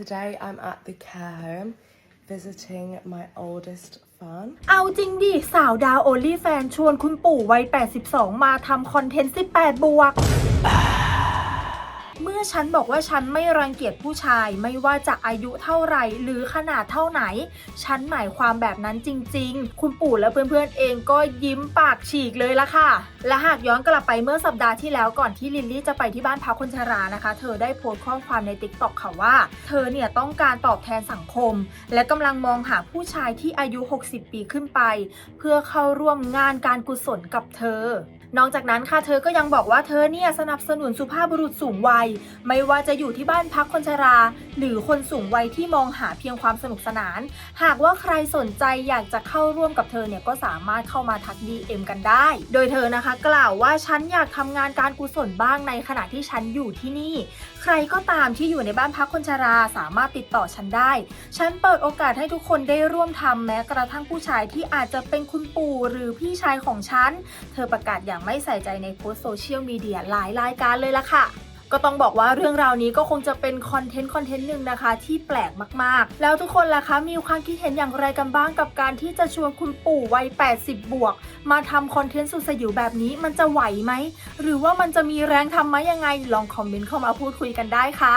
Today I'm at the care home visiting my oldest fan. เอาจริงดิ สาวดาวโอลี่แฟนชวนคุณปู่วัย 82 มาทำคอนเทนต์ 18 บวก เมื่อฉันบอกว่าฉันไม่รังเกียจผู้ชายไม่ว่าจะอายุเท่าไหร่หรือขนาดเท่าไหน ฉันหมายความแบบนั้นจริง ๆ คุณปู่และเพื่อนๆเองก็ยิ้มปากฉีกเลยละค่ะ และหากย้อนกลับไปเมื่อสัปดาห์ที่แล้วก่อนที่ลิลลี่จะไปที่บ้านพักคนชรานะคะ เธอได้โพสต์ข้อความในติ๊กต็อกค่ะว่า เธอเนี่ยต้องการตอบแทนสังคม และกำลังมองหาผู้ชายที่อายุ 60 ปีขึ้นไป เพื่อเข้าร่วมงานการกุศลกับเธอ นอกจากนั้นค่ะเธอก็ยังบอกว่าเธอเนี่ยสนับสนุนสุภาพบุรุษสูงวัยไม่ว่าจะอยู่ที่บ้านพักคนชรา หรือคนสูงวัยที่มองหาเพียงความสนุกสนาน หากว่าใครสนใจอยากจะเข้าร่วมกับเธอเนี่ยก็สามารถเข้ามาทัก DM กันได้ โดยเธอนะคะ กล่าวว่าฉันอยากทำงานการกุศลบ้างในขณะที่ฉันอยู่ที่นี่ ใครก็ตามที่อยู่ในบ้านพักคนชราสามารถติดต่อฉันได้ ฉันเปิดโอกาสให้ทุกคนได้ร่วมทำแม้กระทั่งผู้ชายที่อาจจะเป็นคุณปู่หรือพี่ชายของฉัน เธอประกาศอย่างไม่ใส่ใจในโพสต์โซเชียลมีเดียหลายรายการเลยล่ะค่ะ ก็ต้องบอกว่าเรื่องราวนี้ก็คงจะเป็นคอนเทนต์คอนเทนต์หนึ่งนะคะ ที่แปลกมากๆ แล้วทุกคนล่ะคะมีความคิดเห็นอย่างไรกันบ้างกับการที่จะชวนคุณปู่วัย 80 บวก มาทำคอนเทนต์สุดสยิวแบบนี้มันจะไหวไหม หรือว่ามันจะมีแรงทำไหมยังไงลองคอมเมนต์เข้ามาพูดคุยกันได้ค่ะ